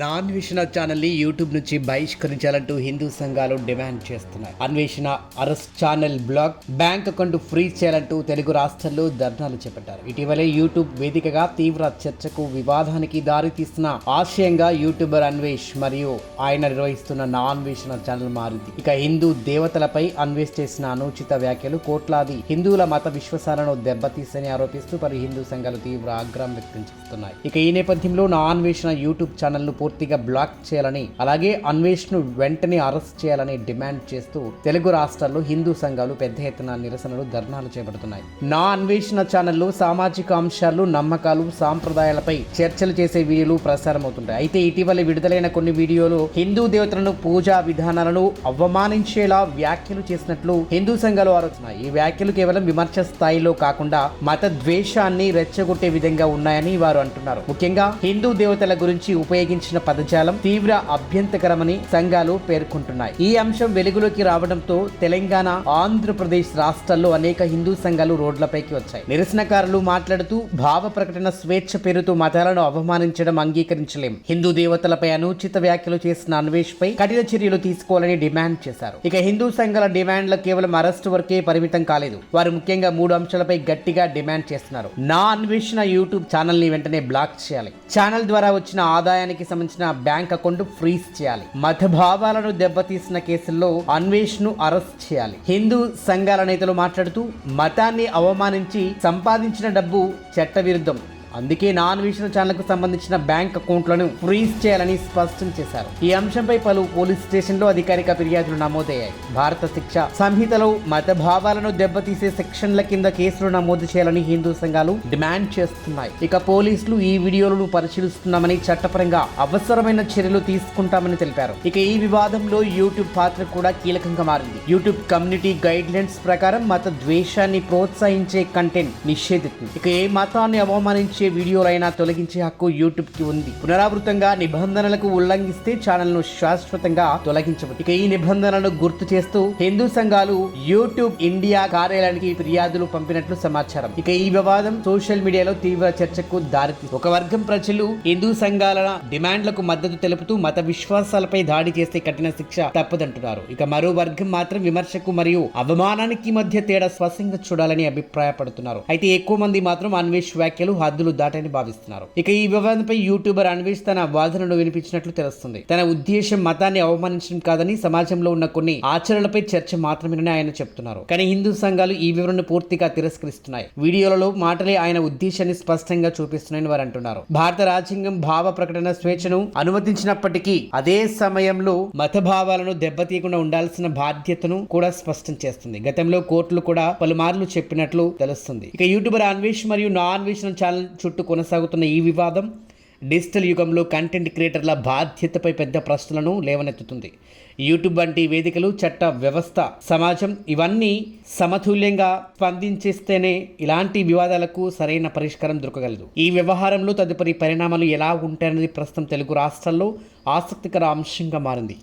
నా అన్వేషణ ఛానల్ని యూట్యూబ్ నుంచి బహిష్కరించాలంటూ హిందూ సంఘాలు డిమాండ్ చేస్తున్నాయి. Anveshana arrest channel block bank account freeze చేయాలంటూ తెలుగు రాష్ట్రాల్లో ధర్నాలు చేపట్టారు. ఇటీవలే యూట్యూబ్ వేదికగా తీవ్ర చర్చకు వివాదానికి దారితీస్తున్న ఆశయంగా యూట్యూబర్ అన్వేష్ మరియు ఆయన నిర్వహిస్తున్న నా అన్వేషణ ఛానల్ మారింది. ఇక హిందూ దేవతలపై అన్వేష్ చేసిన అనుచిత వ్యాఖ్యలు కోట్లాది హిందువుల మత విశ్వాసాలను దెబ్బతీసని ఆరోపిస్తూ పలు హిందూ సంఘాలు తీవ్ర ఆగ్రహం వ్యక్తం చేస్తున్నాయి. ఇక ఈ నేపథ్యంలో నా అన్వేషణ యూట్యూబ్ ఛానల్ పూర్తిగా బ్లాక్ చేయాలని అలాగే అన్వేష్ను వెంటనే అరెస్ట్ చేయాలని డిమాండ్ చేస్తూ తెలుగు రాష్ట్రాల్లో హిందూ సంఘాలు పెద్ద ఎత్తున నిరసనలు ధర్నాలు చేపడుతున్నాయి. నా అన్వేషణ ఛానల్లో సామాజిక అంశాలు నమ్మకాలు సాంప్రదాయాలపై చర్చలు చేసే వీడియోలు ప్రసారం అవుతుంటాయి అయితే ఇటీవల విడుదలైన కొన్ని వీడియోలు హిందూ దేవతలను పూజా విధానాలను అవమానించేలా వ్యాఖ్యలు చేసినట్లు హిందూ సంఘాలు ఆరోపిస్తున్నాయి. ఈ వ్యాఖ్యలు కేవలం విమర్శ స్థాయిలో కాకుండా మత ద్వేషాన్ని రెచ్చగొట్టే విధంగా ఉన్నాయని వారు అంటున్నారు. ముఖ్యంగా హిందూ దేవతల గురించి ఉపయోగించిన పదజాలం తీవ్ర అభ్యంతకరమని సంఘాలు పేర్కొంటున్నాయి. ఈ అంశం వెలుగులోకి రావడంతో తెలంగాణ ఆంధ్రప్రదేశ్ రాష్ట్రాల్లో అనేక హిందూ సంఘాలు రోడ్లపైకి వచ్చాయి. నిరసనకారులు మాట్లాడుతూ భావ ప్రకటన స్వేచ్ఛ పేరుతో మతాలను అవమానించడం అంగీకరించలేం. హిందూ దేవతలపై అనుచిత వ్యాఖ్యలు చేసిన అన్వేష్ పై కఠిన చర్యలు తీసుకోవాలని డిమాండ్ చేశారు. ఇక హిందూ సంఘాల డిమాండ్ల కేవలం అరెస్ట్ వరకే పరిమితం కాలేదు. వారు ముఖ్యంగా మూడు అంశాలపై గట్టిగా డిమాండ్ చేస్తున్నారు. నా అన్వేషణ యూట్యూబ్ ఛానల్ని వెంటనే బ్లాక్ చేయాలి. ఛానల్ ద్వారా వచ్చిన ఆదాయానికి సంబంధించిన బ్యాంక్ అకౌంట్ ఫ్రీజ్ చేయాలి. మత భావాలను దెబ్బతీసిన కేసుల్లో అన్వేష్ను అరెస్ట్ చేయాలి. హిందూ సంఘాల నేతలు మాట్లాడుతూ మతాన్ని అవమానించి సంపాదించిన డబ్బు చట్టవిరుద్ధం. అందుకే నాన్ ఛానల్ ఛానల్కు సంబంధించిన బ్యాంక్ అకౌంట్లను ఫ్రీజ్ చేయాలని స్పష్టం చేశారు. ఈ అంశంపై పలు పోలీస్ స్టేషన్లో అధికారిక ఫిర్యాదులు నమోదయ్యాయి. భారత శిక్ష సంహితలో మత భావాలను దెబ్బతీసే సెక్షన్ల కింద కేసులు నమోదు చేయాలని హిందూ సంఘాలు డిమాండ్ చేస్తున్నాయి. ఇక పోలీసులు ఈ వీడియోలను పరిశీలిస్తున్నామని చట్టపరంగా అవసరమైన చర్యలు తీసుకుంటామని తెలిపారు. ఇక ఈ వివాదంలో యూట్యూబ్ పాత్ర కూడా కీలకంగా మారింది. యూట్యూబ్ కమ్యూనిటీ గైడ్ లైన్స్ ప్రకారం మత ద్వేషాన్ని ప్రోత్సహించే కంటెంట్ నిషేధిస్తుంది ఇక ఏ మతాన్ని అవమానించే వీడియోలైనా తొలగించే హక్కు యూట్యూబ్కి ఉంది. పునరావృతంగా నిబంధనలకు ఉల్లంఘిస్తే ఛానల్ను శాశ్వతంగా తొలగించవచ్చు. ఇక ఈ నిబంధనలను గుర్తు చేస్తూ హిందూ సంఘాలు యూట్యూబ్ ఇండియా కార్యాలయానికి ఫిర్యాదులు పంపినట్లు సమాచారం. ఇక ఈ వివాదం సోషల్ మీడియాలో తీవ్ర చర్చకు దారితీ ఒక వర్గం ప్రజలు హిందూ సంఘాల డిమాండ్లకు మద్దతు తెలుపుతూ మత విశ్వాసాలపై దాడి చేస్తే కఠిన శిక్ష తప్పదంటున్నారు. ఇక మరో వర్గం మాత్రం విమర్శకు మరియు అవమానానికి మధ్య తేడా స్పష్టంగా చూడాలని అభిప్రాయపడుతున్నారు. అయితే ఎక్కువ మంది మాత్రం అన్వేష్ వ్యాఖ్యలు హద్దులు దాటని భావిస్తున్నారు. ఇక ఈ వివాదంపై యూట్యూబర్ అన్వేష్ తన వాదనను వినిపించినట్లు తెలుస్తుంది. తన ఉద్దేశం మతాన్ని అవమానించడం కాదని సమాజంలో ఉన్న కొన్ని ఆచరణలపై చర్చ మాత్రమేనని ఆయన చెప్తున్నారు. కానీ హిందూ సంఘాలు ఈ వివరణను పూర్తిగా తిరస్కరిస్తున్నాయి. వీడియోలలో మాటలే ఆయన ఉద్దేశాన్ని స్పష్టంగా చూపిస్తున్నాయని వారు అంటున్నారు. భారత రాజ్యాంగం భావ ప్రకటన స్వేచ్ఛను అనుమతించినప్పటికీ అదే సమయంలో మత భావాలను దెబ్బతీయకుండా ఉండాల్సిన బాధ్యతను కూడా స్పష్టం చేస్తుంది. గతంలో కోర్టులు కూడా పలుమార్లు చెప్పినట్లు తెలుస్తుంది. ఇక యూట్యూబర్ అన్వేష్ మరియు నా అన్వేషణ ఛానల్ చుట్టూ కొనసాగుతున్న ఈ వివాదం డిజిటల్ యుగంలో కంటెంట్ క్రియేటర్ల బాధ్యతపై పెద్ద ప్రశ్నలను లేవనెత్తుతుంది. యూట్యూబ్ వంటి వేదికలు చట్ట వ్యవస్థ సమాజం ఇవన్నీ సమతుల్యంగా స్పందించేస్తేనే ఇలాంటి వివాదాలకు సరైన పరిష్కారం దొరకగలదు. ఈ వ్యవహారంలో తదుపరి పరిణామాలు ఎలా ఉంటాయన్నది ప్రస్తుతం తెలుగు రాష్ట్రాల్లో ఆసక్తికర అంశంగా మారింది.